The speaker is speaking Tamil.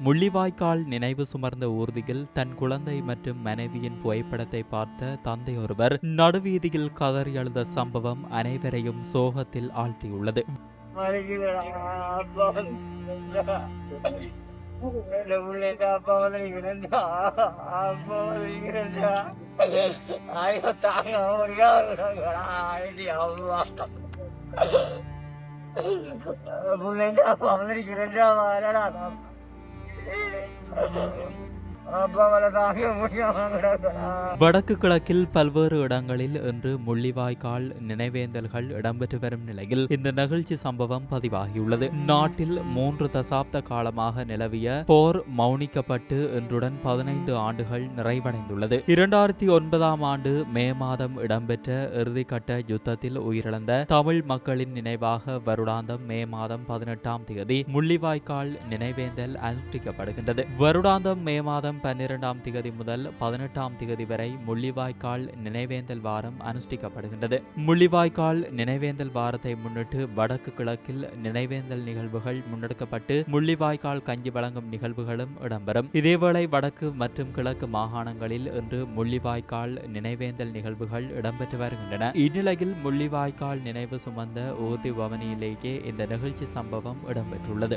முள்ளிவாய்க்கால் நினைவு சுமர்ந்த ஊர்தியில் தன் குழந்தை மற்றும் மனைவியின் புகைப்படத்தை பார்த்த தந்தை ஒருவர் நடுவீதியில் கதறி அழுத சம்பவம் அனைவரையும் சோகத்தில் ஆழ்த்தியுள்ளது. ஐயோ தாங்க முடியாது Körper. Ne? வடக்கு கிழக்கில் பல்வேறு இடங்களில் இன்று முள்ளிவாய்க்கால் நினைவேந்தல்கள் இடம்பெற்று வரும் நிலையில் இந்த நிகழ்ச்சி சம்பவம் பதிவாகியுள்ளது. நாட்டில் மூன்று தசாப்த காலமாக நிலவிய போர் மௌனிக்கப்பட்டு இன்றுடன் பதினைந்து ஆண்டுகள் நிறைவடைந்துள்ளது. இரண்டாயிரத்தி ஒன்பதாம் ஆண்டு மே மாதம் இடம்பெற்ற இறுதிக்கட்ட யுத்தத்தில் உயிரிழந்த தமிழ் மக்களின் நினைவாக வருடாந்தம் மே மாதம் பதினெட்டாம் தேதி முள்ளிவாய்க்கால் நினைவேந்தல் அனுஷ்டிக்கப்படுகின்றது. வருடாந்தம் மே மாதம் பன்னிரெண்டாம் திகதி முதல் பதினெட்டாம் திகதி வரை முள்ளிவாய்க்கால் நினைவேந்தல் வாரம் அனுஷ்டிக்கப்படுகின்றது. முள்ளிவாய்க்கால் நினைவேந்தல் வாரத்தை முன்னிட்டு வடக்கு கிழக்கில் நினைவேந்தல் நிகழ்வுகள் முன்னெடுக்கப்பட்டு முள்ளிவாய்க்கால் கஞ்சி வழங்கும் நிகழ்வுகளும் இடம்பெறும். இதேவேளை வடக்கு மற்றும் கிழக்கு மாகாணங்களில் இன்று முள்ளிவாய்க்கால் நினைவேந்தல் நிகழ்வுகள் இடம்பெற்று வருகின்றன. இந்நிலையில் முள்ளிவாய்க்கால் நினைவு சுமந்த ஊர்தி பவனியிலேயே இந்த நிகழ்ச்சி சம்பவம் இடம்பெற்றுள்ளது.